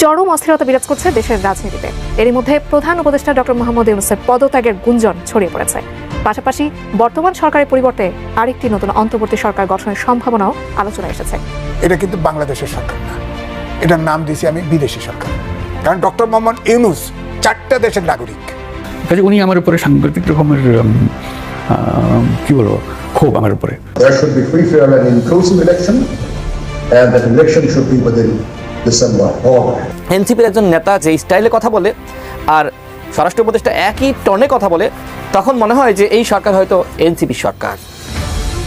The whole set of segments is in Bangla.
চরম অস্থিরতা বিরাজ করছে দেশের রাজনীতিতে। এরই মধ্যে প্রধান উপদেষ্টা ডক্টর মোহাম্মদ ইউনুসের পদত্যাগের গুঞ্জন ছড়িয়ে পড়েছে। পাশাপাশি বর্তমান সরকারের পরিবর্তে আরেকটি নতুন অন্তর্বর্তী সরকার গঠনের সম্ভাবনাও আলোচনায় এসেছে। এটা কিন্তু বাংলাদেশের সরকার না। এটার নাম দিয়েছি আমি বিদেশি সরকার। কারণ ডক্টর মোহাম্মদ ইউনুস চারটা দেশের নাগরিক। কাজে উনি আমার উপরে সাংঘাতিক রকমের কি বলব ক্ষোভ আমার উপরে। There should be free, fair, and inclusive election, and that election should be within December. এনসিপির একজন নেতা যে স্টাইলে কথা বলে আর স্বরাষ্ট্র উপদেষ্টা একই টনে কথা বলে তখন মনে হয় যে এই সরকার হয়তো এনসিপি সরকার।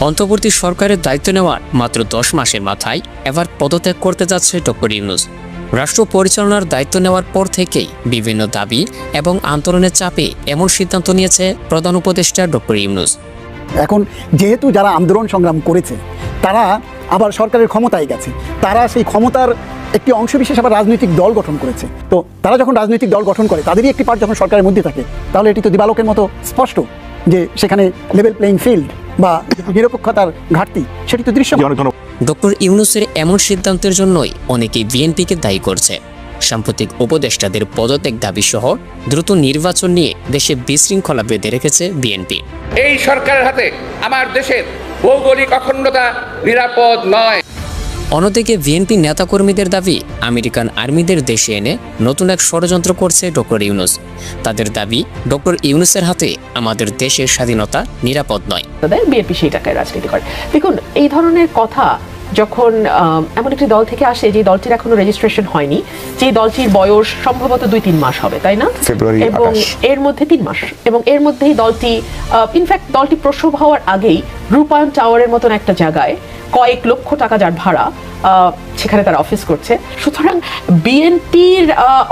অন্তর্বর্তী সরকারের দায়িত্ব নেওয়ার মাত্র দশ মাসের মাথায় এবার পদত্যাগ করতে যাচ্ছে ডক্টর ইউনুস। রাষ্ট্র পরিচালনার দায়িত্ব নেওয়ার পর থেকেই বিভিন্ন দাবি এবং আন্দোলনের চাপে এমন সিদ্ধান্ত নিয়েছে প্রধান উপদেষ্টা ডক্টর ইউনুস। এখন যেহেতু যারা আন্দোলন সংগ্রাম করেছে তারা আবার সরকারের ক্ষমতায় গেছে তারা সেই ক্ষমতার একটি অংশবিশেষ আবার রাজনৈতিক দল গঠন করেছে। তো তারা যখন রাজনৈতিক দল গঠন করে তাদেরই একটি পার্ট যখন সরকারের মধ্যে থাকে তাহলে এটি তো দিবালোকের মতো স্পষ্ট যে সেখানে লেভেল প্লেইং ফিল্ড বা নিরপেক্ষতার ঘাটতি সেটি তো দৃশ্য ডক্টর ইউনুসের এমন সিদ্ধান্তের জন্যই অনেকেই বিএনপিকে দায়ী করছে। সাম্প্রতিক উপদেষ্টাদের পদত্যাগ দাবি সহ দ্রুত নির্বাচন নিয়ে দেশে বিশৃঙ্খলা বেঁধে রেখেছে বিএনপি। এই সরকারের হাতে আমার দেশের ভৌগোলিক অখণ্ডতা নিরাপদ নয়। অন্যদিকে বিএনপি নেতাকর্মীদের দাবি, আমেরিকান আর্মিদের দেশে এনে নতুন এক ষড়যন্ত্র করছে ডক্টর ইউনুস। তাদের দাবি, ডক্টর ইউনুসের হাতে আমাদের দেশের স্বাধীনতা নিরাপদ নয়। বিএনপি সেই টাকায় রাজনীতি করে। দেখুন, এই ধরনের কথা যখন এমন একটি দল থেকে আসে যে দলটির এখনও রেজিস্ট্রেশন হয়নি যে দলটির বয়স সম্ভবত দুই তিন মাস হবে তাই না? এবং এর মধ্যে তিন মাস। এবং এর মধ্যেই দলটি ইনফ্যাক্ট দলটি প্রসব হওয়ার আগেই রূপায়ণ টাওয়ারের মতন একটা জায়গায় কয়েক লক্ষ টাকা যার ভাড়া আহ, সেখানে তারা অফিস করছে। সুতরাং বিএনপির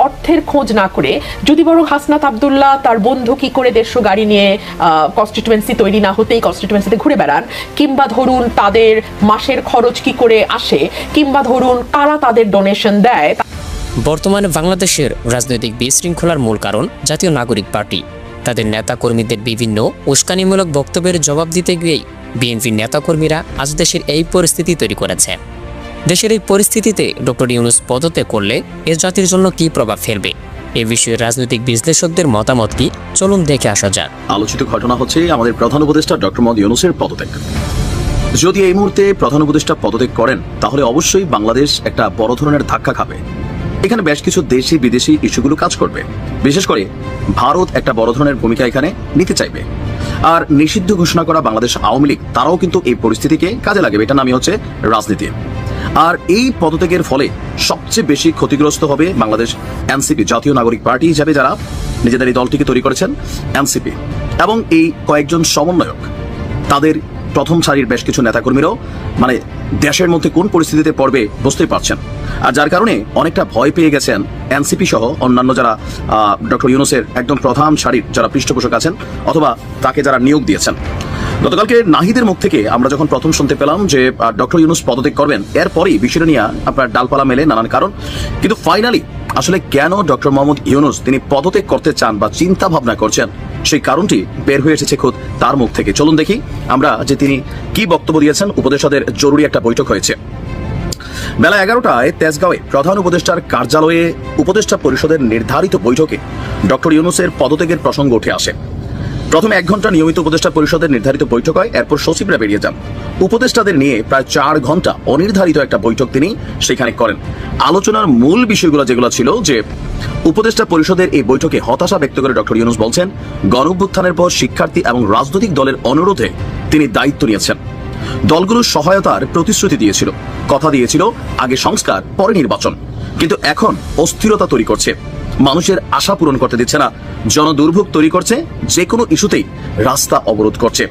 অর্থের খোঁজ না করে, যদি বরং হাসনাত আবদুল্লাহ তার বন্ধু কি করে দেড়শো গাড়ি নিয়ে কনস্টিটুয়েন্সি তৈরি না হতেই কনস্টিটুয়েন্সিতে ঘুরে বেড়ান, কিংবা ধরুন তাদের মাসের খরচ কি করে আসে, কিংবা ধরুন কারা তাদের ডোনেশন দেয় বর্তমানে বাংলাদেশের রাজনৈতিক বিশৃঙ্খলার মূল কারণ জাতীয় নাগরিক পার্টি। তাদের নেতাকর্মীদের বিভিন্ন উস্কানিমূলক বক্তব্যের জবাব দিতে গিয়েই বিএনপির নেতাকর্মীরা আজ দেশের এই পরিস্থিতি তৈরি করেছে। দেশের এই পরিস্থিতিতে ডক্টর ইউনুস পদত্যাগ করলে এ জাতির জন্য কী প্রভাব ফেলবে? এ বিষয়ে রাজনৈতিক বিশ্লেষকদের মতামত কি? চলুন দেখে আসা যাক। আলোচিত ঘটনা হচ্ছে আমাদের প্রধান উপদেষ্টা ডক্টর মোহাম্মদ ইউনুসের পদত্যাগ। যদি এই মুহূর্তে প্রধান উপদেষ্টা পদত্যাগ করেন, তাহলে অবশ্যই বাংলাদেশ একটা বড় ধরনের ধাক্কা খাবে। এখানে বেশ কিছু দেশি, বিদেশি ইস্যুগুলো কাজ করবে। বিশেষ করে ভারত একটা বড় ধরনের ভূমিকা এখানে নিতে চাইবে। আর নিষিদ্ধ ঘোষণা করা বাংলাদেশ আওয়ামী লীগ, তারাও কিন্তু এই পরিস্থিতিকে কাজে লাগাবে। এটা নামই হচ্ছে রাজনীতি। আর এই পদত্যাগের ফলে সবচেয়ে বেশি ক্ষতিগ্রস্ত হবে বাংলাদেশ এনসিপি, জাতীয় নাগরিক পার্টি হিসাবে যারা নিজেদের এই দলটিকে তৈরি করেছেন এনসিপি। এবং এই কয়েকজন সমন্বয়ক, তাদের প্রথম সারির বেশ কিছু নেতাকর্মীরাও মানে দেশের মধ্যে কোন পরিস্থিতিতে পড়বে বুঝতেই পারছেন। আর যার কারণে অনেকটা ভয় পেয়ে গেছেন এনসিপি সহ অন্যান্য যারা ডক্টর ইউনুসের একদম প্রধান সারির যারা পৃষ্ঠপোষক আছেন অথবা তাকে যারা নিয়োগ দিয়েছেন। গতকালকে নাহিদের মুখ থেকে আমরা যখন প্রথম শুনতে পেলাম যে ডক্টর ইউনুস পদত্যাগ করবেন, এরপরই বিষয়টা নিয়ে আপনার ডালপালা মেলে নানান কারণ। কিন্তু ফাইনালি আসলে কেন ডক্টর মোহাম্মদ ইউনুস তিনি পদত্যাগ করতে চান বা চিন্তা ভাবনা করছেন, সেই কারণটি বের হয়ে এসেছে খোদ তার মুখ থেকে। চলুন দেখি আমরা যে তিনি কি বক্তব্য দিয়েছেন, উপদেষ্টাদের জরুরি একটা বৈঠক হয়েছে। বেলা এগারোটায় তেজগাঁওয়ে প্রধান উপদেষ্টার কার্যালয়ে উপদেষ্টা পরিষদের নির্ধারিত বৈঠকে ডক্টর ইউনুসের পদত্যাগের প্রসঙ্গ উঠে আসে। প্রথমে এক ঘণ্টা নিয়মিত উপদেষ্টা পরিষদের নির্ধারিত বৈঠক হয়, এরপর সচিবরা বেরিয়ে যান। উপদেষ্টাদের নিয়ে প্রায় চার ঘণ্টা অনির্ধারিত একটা বৈঠক তিনি সেখানে করেন। আলোচনার মূল বিষয়গুলো যেগুলো ছিল যে, উপদেষ্টা পরিষদের এই বৈঠকে হতাশা ব্যক্ত করে ডক্টর ইউনুস বলছেন, গণঅভ্যুত্থানের পর শিক্ষার্থী এবং রাজনৈতিক দলের অনুরোধে তিনি দায়িত্ব নিয়েছেন। দলগুলোর সহায়তার প্রতিশ্রুতি দিয়েছিল, কথা দিয়েছিল, আগে সংস্কার, পরে নির্বাচন। কিন্তু এখন অস্থিরতা তৈরি করছে। মানুষের আশা পূরণ করতে দিচ্ছে না। জনদুর্ভোগ তৈরি করছে যে কোনো ইস্যুতেই রাস্তা অবরোধ করছে।